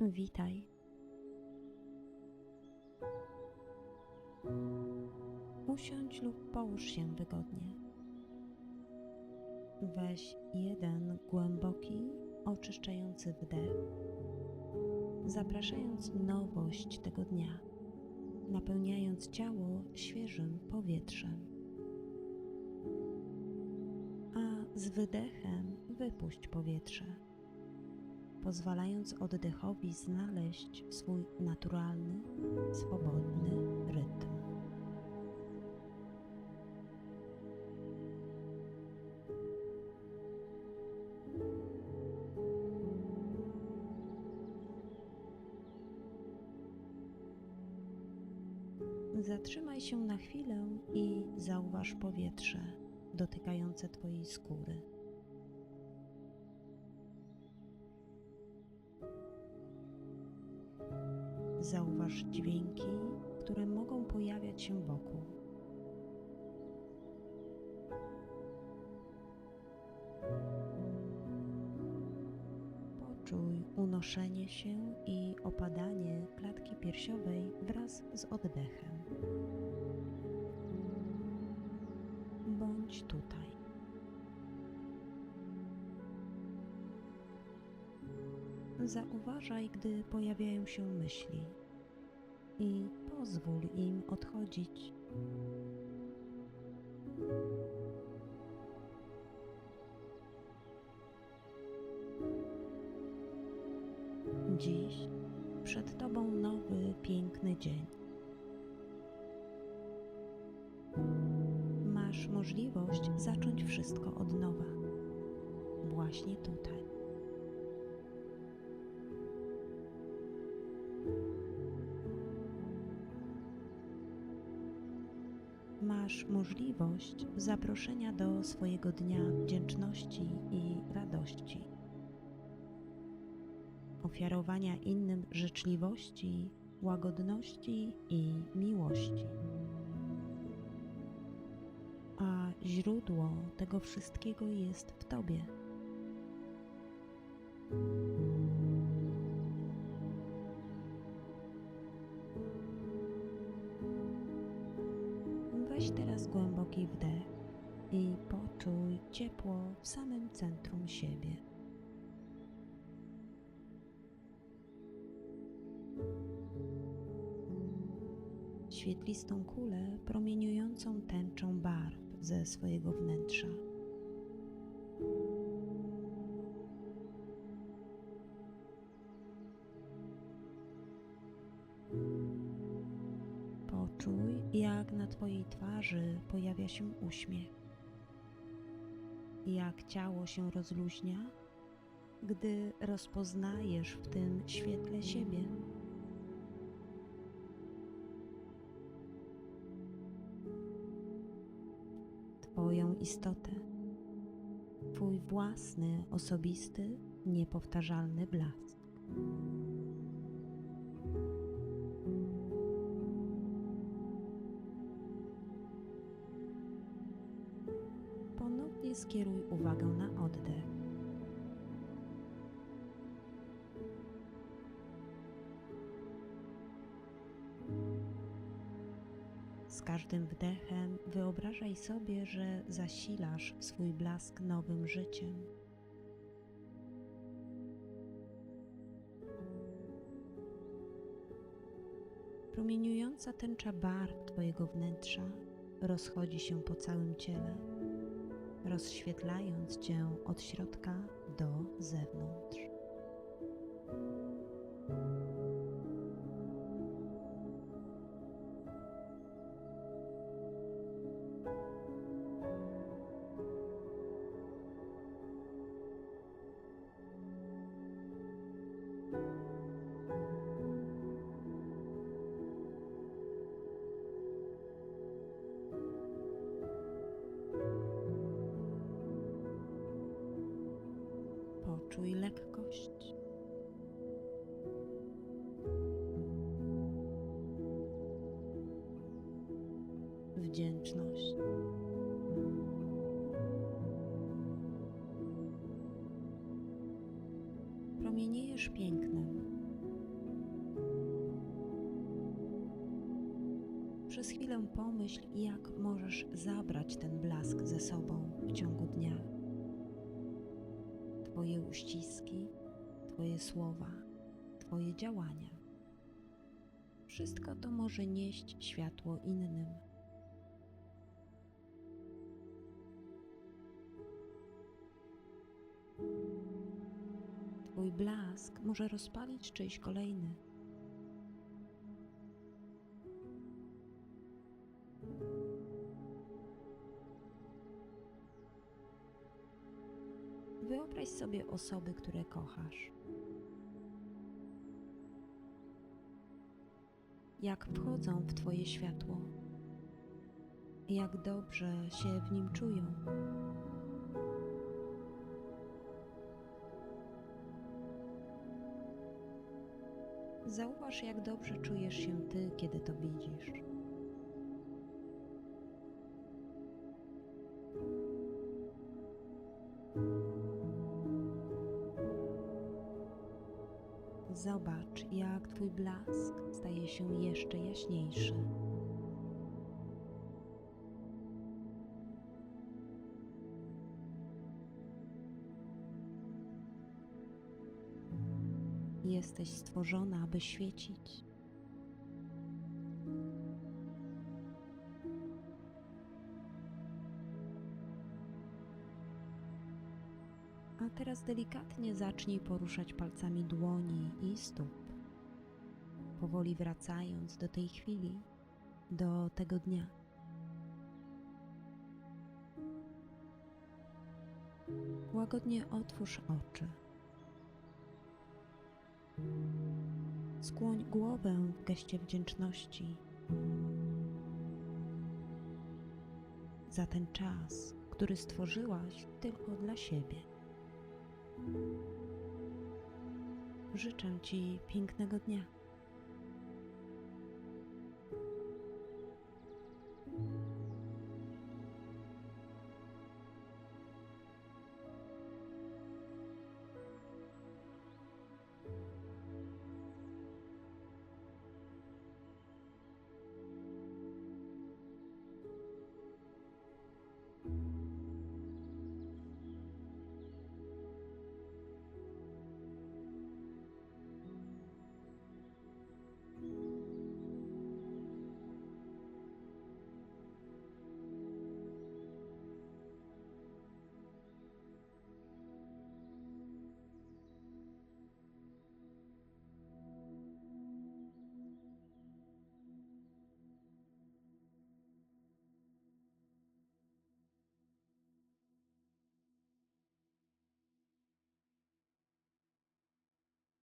Witaj. Usiądź lub połóż się wygodnie. Weź jeden głęboki, oczyszczający wdech, zapraszając nowość tego dnia, napełniając ciało świeżym powietrzem. A z wydechem wypuść powietrze pozwalając oddechowi znaleźć swój naturalny, swobodny rytm. Zatrzymaj się na chwilę i zauważ powietrze dotykające Twojej skóry. Zauważ dźwięki, które mogą pojawiać się wokół. Poczuj unoszenie się i opadanie klatki piersiowej wraz z oddechem. Bądź tutaj. Zauważaj, gdy pojawiają się myśli i pozwól im odchodzić. Dziś przed Tobą nowy, piękny dzień. Masz możliwość zacząć wszystko od nowa, właśnie tutaj. Masz możliwość zaproszenia do swojego dnia wdzięczności i radości, ofiarowania innym życzliwości, łagodności i miłości. A źródło tego wszystkiego jest w Tobie. Weź teraz głęboki wdech i poczuj ciepło w samym centrum siebie. Świetlistą kulę promieniującą tęczą barw ze swojego wnętrza. Poczuj, jak na Twojej twarzy pojawia się uśmiech. Jak ciało się rozluźnia, gdy rozpoznajesz w tym świetle siebie. Twoją istotę, Twój własny, osobisty, niepowtarzalny blask. Skieruj uwagę na oddech. Z każdym wdechem wyobrażaj sobie, że zasilasz swój blask nowym życiem. Promieniująca tęcza barw Twojego wnętrza rozchodzi się po całym ciele, rozświetlając Cię od środka do zewnątrz. Poczuj lekkość. Wdzięczność. Promieniejesz pięknem. Przez chwilę pomyśl, jak możesz zabrać ten blask ze sobą w ciągu dnia. Twoje uściski, Twoje słowa, Twoje działania. Wszystko to może nieść światło innym. Twój blask może rozpalić czyjś kolejny. Wyobraź sobie osoby, które kochasz. Jak wchodzą w Twoje światło, jak dobrze się w nim czują. Zauważ, jak dobrze czujesz się Ty, kiedy to widzisz. Zobacz, jak Twój blask staje się jeszcze jaśniejszy. Jesteś stworzona, aby świecić. A teraz delikatnie zacznij poruszać palcami dłoni i stóp, powoli wracając do tej chwili, do tego dnia. Łagodnie otwórz oczy. Skłoń głowę w geście wdzięczności za ten czas, który stworzyłaś tylko dla siebie. Życzę Ci pięknego dnia.